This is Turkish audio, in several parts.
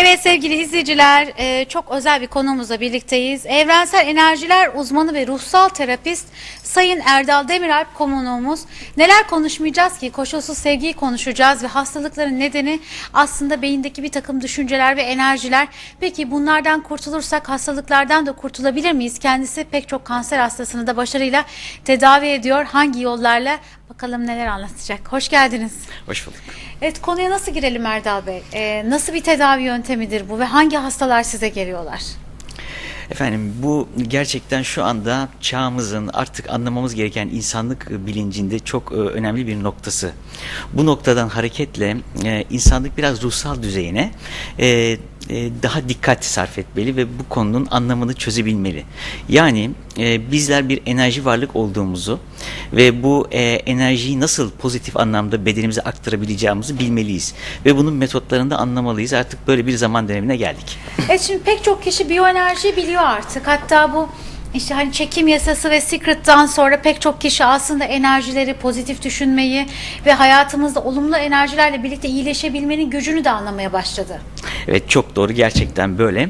Evet sevgili izleyiciler e, çok özel bir konuğumuzla birlikteyiz. Evrensel enerjiler uzmanı ve ruhsal terapist Sayın Erdal Demiralp konuğumuz. Neler konuşmayacağız ki? Koşulsuz sevgiyi konuşacağız ve hastalıkların nedeni aslında beyindeki bir takım düşünceler ve enerjiler. Peki bunlardan kurtulursak hastalıklardan da kurtulabilir miyiz? Kendisi pek çok kanser hastasını da başarıyla tedavi ediyor. Hangi yollarla? Bakalım neler anlatacak. Hoş geldiniz. Hoş bulduk. Evet konuya nasıl girelim Erdal Bey? Ee, nasıl bir tedavi yöntemidir bu ve hangi hastalar size geliyorlar? Efendim bu gerçekten şu anda çağımızın artık anlamamız gereken insanlık bilincinde çok e, önemli bir noktası. Bu noktadan hareketle e, insanlık biraz ruhsal düzeyine e, daha dikkat sarf etmeli ve bu konunun anlamını çözebilmeli. Yani bizler bir enerji varlık olduğumuzu ve bu enerjiyi nasıl pozitif anlamda bedenimize aktarabileceğimizi bilmeliyiz. Ve bunun metotlarını da anlamalıyız. Artık böyle bir zaman dönemine geldik. Evet şimdi pek çok kişi biyoenerji biliyor artık. Hatta bu işte hani çekim yasası ve Secret'tan sonra pek çok kişi aslında enerjileri pozitif düşünmeyi ve hayatımızda olumlu enerjilerle birlikte iyileşebilmenin gücünü de anlamaya başladı. Evet çok doğru gerçekten böyle.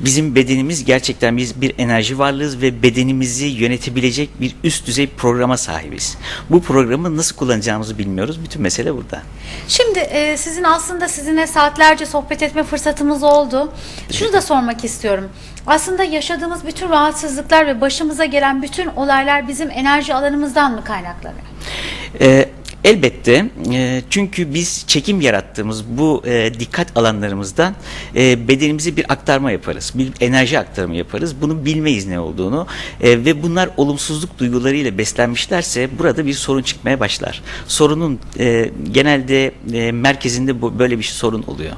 Bizim bedenimiz gerçekten biz bir enerji varlığız ve bedenimizi yönetebilecek bir üst düzey programa sahibiz. Bu programı nasıl kullanacağımızı bilmiyoruz. Bütün mesele burada. Şimdi e, sizin aslında sizinle saatlerce sohbet etme fırsatımız oldu. Şunu da sormak istiyorum. Aslında yaşadığımız bütün rahatsızlıklar ve başımıza gelen bütün olaylar bizim enerji alanımızdan mı kaynaklanıyor? Ee, elbette e, çünkü biz çekim yarattığımız bu e, dikkat alanlarımızdan e, bedenimize bir aktarma yaparız. Bir enerji aktarımı yaparız. Bunu bilmeyiz ne olduğunu E, ve bunlar olumsuzluk duygularıyla beslenmişlerse burada bir sorun çıkmaya başlar. Sorunun e, genelde e, merkezinde bu, böyle bir sorun oluyor.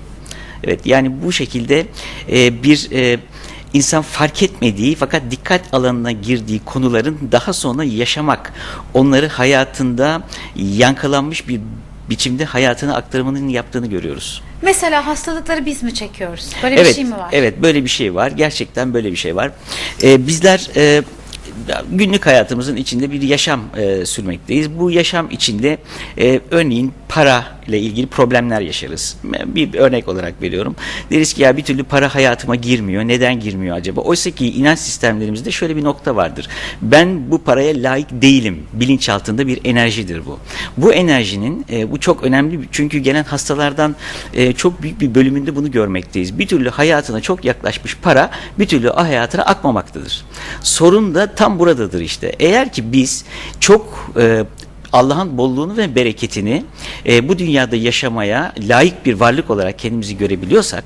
Evet yani bu şekilde e, bir e, insan fark etmediği fakat dikkat alanına girdiği konuların daha sonra yaşamak, onları hayatında yankılanmış bir biçimde hayatına aktarımının yaptığını görüyoruz. Mesela hastalıkları biz mi çekiyoruz? Böyle evet, bir şey mi var? Evet, böyle bir şey var. Gerçekten böyle bir şey var. Ee, bizler e, günlük hayatımızın içinde bir yaşam e, sürmekteyiz. Bu yaşam içinde e, örneğin para ile ilgili problemler yaşarız. Bir örnek olarak veriyorum. Deriz ki ya bir türlü para hayatıma girmiyor. Neden girmiyor acaba? Oysa ki inanç sistemlerimizde şöyle bir nokta vardır. Ben bu paraya layık değilim. Bilinçaltında bir enerjidir bu. Bu enerjinin e, bu çok önemli çünkü gelen hastalardan e, çok büyük bir bölümünde bunu görmekteyiz. Bir türlü hayatına çok yaklaşmış para bir türlü hayatına akmamaktadır. Sorun da tam buradadır işte. Eğer ki biz çok e, Allah'ın bolluğunu ve bereketini e, bu dünyada yaşamaya layık bir varlık olarak kendimizi görebiliyorsak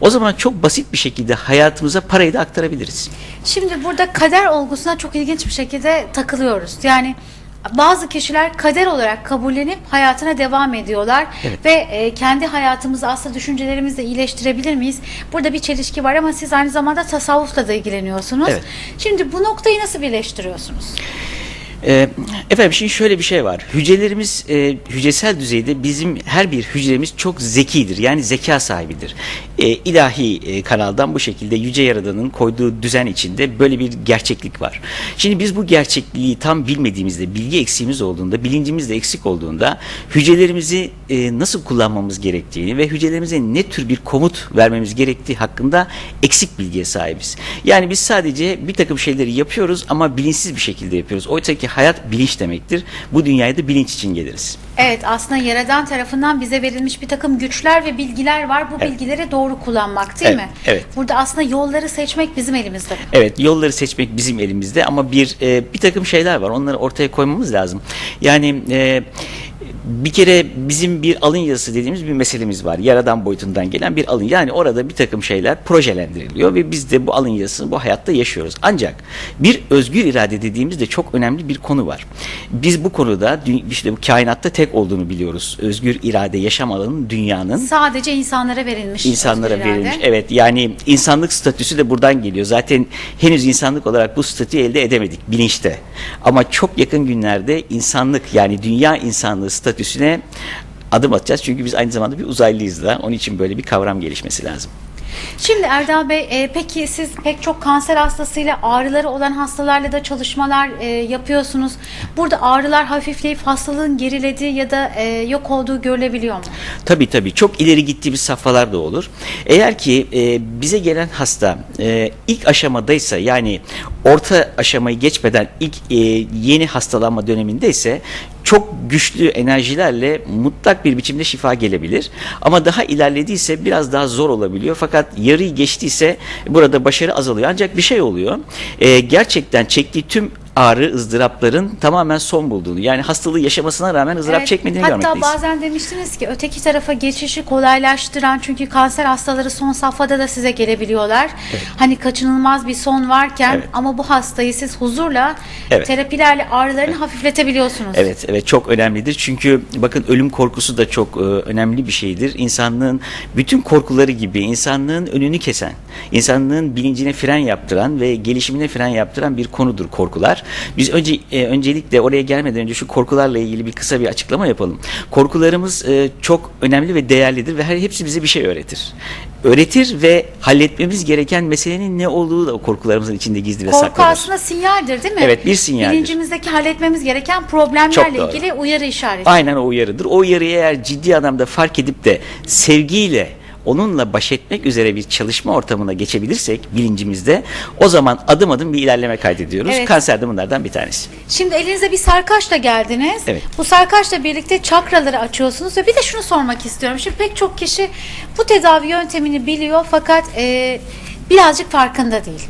o zaman çok basit bir şekilde hayatımıza parayı da aktarabiliriz. Şimdi burada kader olgusuna çok ilginç bir şekilde takılıyoruz. Yani bazı kişiler kader olarak kabullenip hayatına devam ediyorlar Evet. ve e, kendi hayatımızı aslında düşüncelerimizle iyileştirebilir miyiz? Burada bir çelişki var ama siz aynı zamanda tasavvufla da ilgileniyorsunuz. Evet. Şimdi bu noktayı nasıl birleştiriyorsunuz? Ee, efendim şimdi şöyle bir şey var. Hücrelerimiz e, hücresel düzeyde bizim her bir hücremiz çok zekidir. Yani zeka sahibidir. E, ilahi e, kanaldan bu şekilde yüce yaradanın koyduğu düzen içinde böyle bir gerçeklik var. Şimdi biz bu gerçekliği tam bilmediğimizde, bilgi eksiğimiz olduğunda, bilincimiz de eksik olduğunda hücrelerimizi e, nasıl kullanmamız gerektiğini ve hücrelerimize ne tür bir komut vermemiz gerektiği hakkında eksik bilgiye sahibiz. Yani biz sadece bir takım şeyleri yapıyoruz ama bilinçsiz bir şekilde yapıyoruz. Oysa ki hayat bilinç demektir. Bu dünyaya da bilinç için geliriz. Evet aslında Yaradan tarafından bize verilmiş bir takım güçler ve bilgiler var. Bu Evet. bilgileri doğru kullanmak değil Evet, mi? evet. Burada aslında yolları seçmek bizim elimizde. Evet yolları seçmek bizim elimizde ama bir e, bir takım şeyler var. Onları ortaya koymamız lazım. Yani e, bir kere bizim bir alın yazısı dediğimiz bir meselemiz var. Yaradan boyutundan gelen bir alın. Yani orada bir takım şeyler projelendiriliyor ve biz de bu alın yazısını bu hayatta yaşıyoruz. Ancak bir özgür irade dediğimizde çok önemli bir konu var. Biz bu konuda işte bu kainatta tek olduğunu biliyoruz. Özgür irade yaşam alanının dünyanın Sadece insanlara verilmiş. insanlara irade. verilmiş. Evet yani insanlık statüsü de buradan geliyor. Zaten henüz insanlık olarak bu statüyü elde edemedik bilinçte. Ama çok yakın günlerde insanlık yani dünya insanlığı statüsüne adım atacağız. Çünkü biz aynı zamanda bir uzaylıyız da. Onun için böyle bir kavram gelişmesi lazım. Şimdi Erdal Bey e, peki siz pek çok kanser hastasıyla ağrıları olan hastalarla da çalışmalar e, yapıyorsunuz. Burada ağrılar hafifleyip hastalığın gerilediği ya da e, yok olduğu görülebiliyor mu? Tabii tabii çok ileri gittiğimiz safhalar da olur. Eğer ki e, bize gelen hasta e, ilk aşamadaysa yani orta aşamayı geçmeden ilk e, yeni hastalanma dönemindeyse çok güçlü enerjilerle mutlak bir biçimde şifa gelebilir. Ama daha ilerlediyse biraz daha zor olabiliyor. Fakat yarıyı geçtiyse burada başarı azalıyor. Ancak bir şey oluyor. E, gerçekten çektiği tüm ağrı, ızdırapların tamamen son bulduğunu yani hastalığı yaşamasına rağmen ızdırap Evet, çekmediğini Hatta görmekteyiz. bazen demiştiniz ki öteki tarafa geçişi kolaylaştıran çünkü kanser hastaları son safhada da size gelebiliyorlar. Hani kaçınılmaz bir son varken Evet. ama bu hastayı siz huzurla Evet. terapilerle ağrılarını hafifletebiliyorsunuz. Evet, evet çok önemlidir. Çünkü bakın ölüm korkusu da çok e, önemli bir şeydir. İnsanlığın bütün korkuları gibi insanlığın önünü kesen, insanlığın bilincine fren yaptıran ve gelişimine fren yaptıran bir konudur korkular. Biz önce e, öncelikle oraya gelmeden önce şu korkularla ilgili bir kısa bir açıklama yapalım. Korkularımız e, çok önemli ve değerlidir ve her hepsi bize bir şey öğretir. Öğretir ve halletmemiz gereken meselenin ne olduğu da o korkularımızın içinde gizli ve Korku saklıdır. aslında sinyaldir değil mi? Evet, bir sinyaldir. Bilincimizdeki halletmemiz gereken problemlerle ilgili uyarı işareti. Aynen o uyarıdır. O uyarıyı eğer ciddi anlamda fark edip de sevgiyle onunla baş etmek üzere bir çalışma ortamına geçebilirsek bilincimizde o zaman adım adım bir ilerleme kaydediyoruz. Evet. Kanser de bunlardan bir tanesi. Şimdi elinize bir sarkaçla geldiniz. Evet. Bu sarkaçla birlikte çakraları açıyorsunuz ve bir de şunu sormak istiyorum. Şimdi pek çok kişi bu tedavi yöntemini biliyor fakat e, birazcık farkında değil.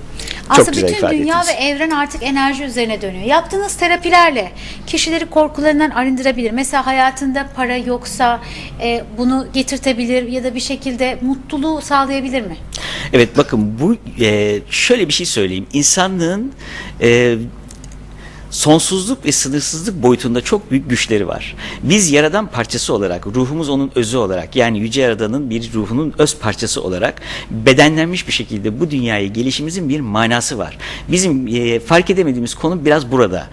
Aslında güzel bütün ifade dünya ettiniz. ve evren artık enerji üzerine dönüyor. Yaptığınız terapilerle kişileri korkularından arındırabilir. Mesela hayatında para yoksa e, bunu getirtebilir ya da bir şekilde mutluluğu sağlayabilir mi? Evet bakın bu e, şöyle bir şey söyleyeyim. İnsanlığın e, sonsuzluk ve sınırsızlık boyutunda çok büyük güçleri var. Biz yaradan parçası olarak, ruhumuz onun özü olarak yani Yüce Yaradan'ın bir ruhunun öz parçası olarak bedenlenmiş bir şekilde bu dünyaya gelişimizin bir manası var. Bizim e, fark edemediğimiz konu biraz burada.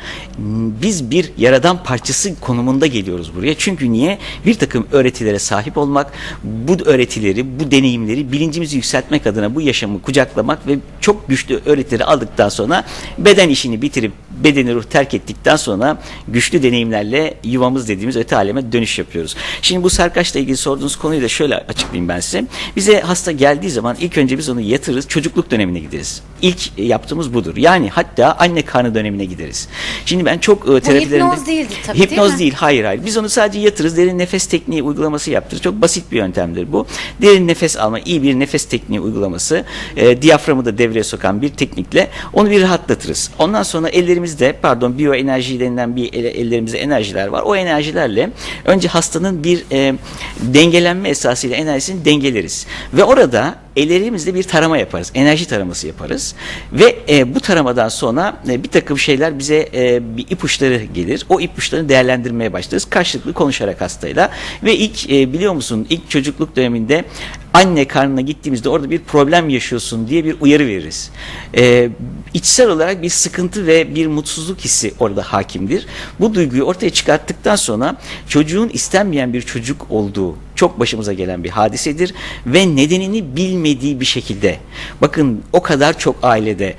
Biz bir yaradan parçası konumunda geliyoruz buraya. Çünkü niye? Bir takım öğretilere sahip olmak, bu öğretileri, bu deneyimleri bilincimizi yükseltmek adına bu yaşamı kucaklamak ve çok güçlü öğretileri aldıktan sonra beden işini bitirip bedeni ruh terk ettikten sonra güçlü deneyimlerle yuvamız dediğimiz öte aleme dönüş yapıyoruz. Şimdi bu sarkaçla ilgili sorduğunuz konuyu da şöyle açıklayayım ben size. Bize hasta geldiği zaman ilk önce biz onu yatırırız, çocukluk dönemine gideriz. İlk e, yaptığımız budur. Yani hatta anne karnı dönemine gideriz. Şimdi ben çok e, terapilerimde... hipnoz değildi tabii, değil Hipnoz mi? değil, hayır hayır. Biz onu sadece yatırırız, derin nefes tekniği uygulaması yaptırırız. Çok basit bir yöntemdir bu. Derin nefes alma, iyi bir nefes tekniği uygulaması, e, diyaframı da devreye sokan bir teknikle onu bir rahatlatırız. Ondan sonra ellerimizde, pardon biyoenerji denilen bir ellerimizde enerjiler var. O enerjilerle önce hastanın bir e, dengelenme esasıyla enerjisini dengeleriz. Ve orada ellerimizle bir tarama yaparız. Enerji taraması yaparız. Ve e, bu taramadan sonra e, bir takım şeyler bize e, bir ipuçları gelir. O ipuçlarını değerlendirmeye başlarız. Karşılıklı konuşarak hastayla. Ve ilk e, biliyor musun ilk çocukluk döneminde anne karnına gittiğimizde orada bir problem yaşıyorsun diye bir uyarı veririz. E, içsel olarak bir sıkıntı ve bir mutsuzluk hissi orada hakimdir. Bu duyguyu ortaya çıkarttıktan sonra çocuğun istenmeyen bir çocuk olduğu çok başımıza gelen bir hadisedir ve nedenini bilmediği bir şekilde bakın o kadar çok ailede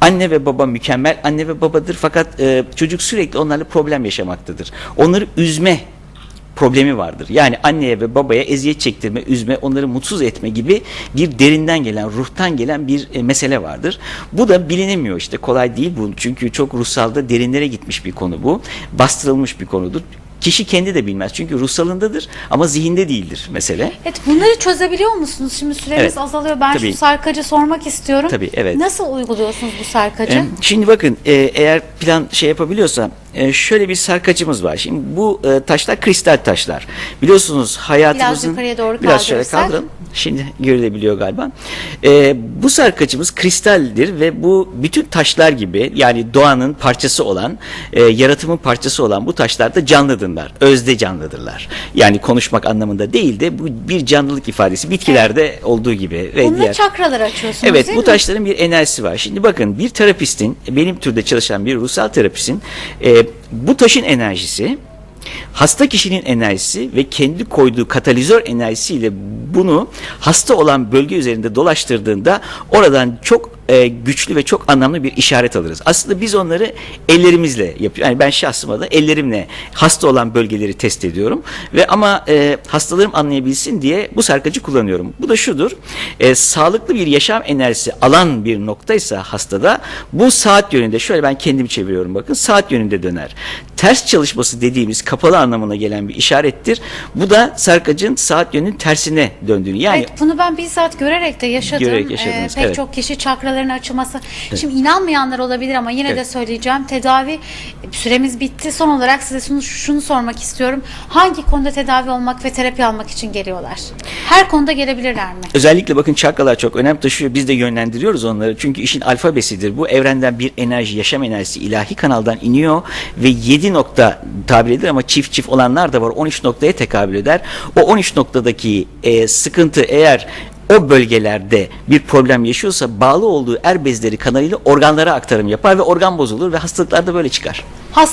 anne ve baba mükemmel anne ve babadır fakat e, çocuk sürekli onlarla problem yaşamaktadır. Onları üzme problemi vardır. Yani anneye ve babaya eziyet çektirme, üzme, onları mutsuz etme gibi bir derinden gelen, ruhtan gelen bir e, mesele vardır. Bu da bilinemiyor işte kolay değil bu. Çünkü çok ruhsalda derinlere gitmiş bir konu bu. Bastırılmış bir konudur. Kişi kendi de bilmez. Çünkü ruhsalındadır ama zihinde değildir mesele. Evet bunları çözebiliyor musunuz? Şimdi süremiz Evet, azalıyor. Ben tabii. şu sarkacı sormak istiyorum. Tabii, evet. Nasıl uyguluyorsunuz bu sarkacı? E, Şimdi bakın e, eğer plan şey yapabiliyorsa e, şöyle bir sarkacımız var. Şimdi bu e, taşlar kristal taşlar. Biliyorsunuz hayatımızın yukarıya doğru biraz şöyle kaldırırsak. kaldırın. Şimdi görülebiliyor galiba. E, bu sarkacımız kristaldir ve bu bütün taşlar gibi yani doğanın parçası olan, e, yaratımın parçası olan bu taşlar da canlıdırlar. Özde canlıdırlar. Yani konuşmak anlamında değil de bu bir canlılık ifadesi. Bitkilerde olduğu gibi ve Bununla diğer çakraları açıyorsunuz Evet bu mi? taşların bir enerjisi var. Şimdi bakın bir terapistin benim türde çalışan bir ruhsal terapistin e, bu taşın enerjisi hasta kişinin enerjisi ve kendi koyduğu katalizör enerjisiyle bunu hasta olan bölge üzerinde dolaştırdığında oradan çok e, güçlü ve çok anlamlı bir işaret alırız. Aslında biz onları ellerimizle yapıyoruz. Yani ben şahsıma da ellerimle hasta olan bölgeleri test ediyorum ve ama e, hastalarım anlayabilsin diye bu sarkacı kullanıyorum. Bu da şudur. E, sağlıklı bir yaşam enerjisi alan bir noktaysa hastada bu saat yönünde şöyle ben kendimi çeviriyorum bakın saat yönünde döner. Ters çalışması dediğimiz kapalı anlamına gelen bir işarettir. Bu da sarkacın saat yönünün tersine döndüğünü. Yani Evet, bunu ben bizzat görerek de yaşadım. Görerek yaşadınız, Ee, pek evet. çok kişi çakraların açılması. Şimdi inanmayanlar olabilir ama yine de Evet. söyleyeceğim. Tedavi süremiz bitti. Son olarak size şunu, şunu sormak istiyorum. Hangi konuda tedavi olmak ve terapi almak için geliyorlar? Her konuda gelebilirler mi? Özellikle bakın çakralar çok önem taşıyor. Biz de yönlendiriyoruz onları. Çünkü işin alfabesidir. Bu evrenden bir enerji, yaşam enerjisi ilahi kanaldan iniyor ve 7 nokta tabir edilir ama çift çift olanlar da var. 13 noktaya tekabül eder. O 13 noktadaki e, sıkıntı eğer o bölgelerde bir problem yaşıyorsa bağlı olduğu er bezleri kanalıyla organlara aktarım yapar ve organ bozulur ve hastalıklar da böyle çıkar. Hasta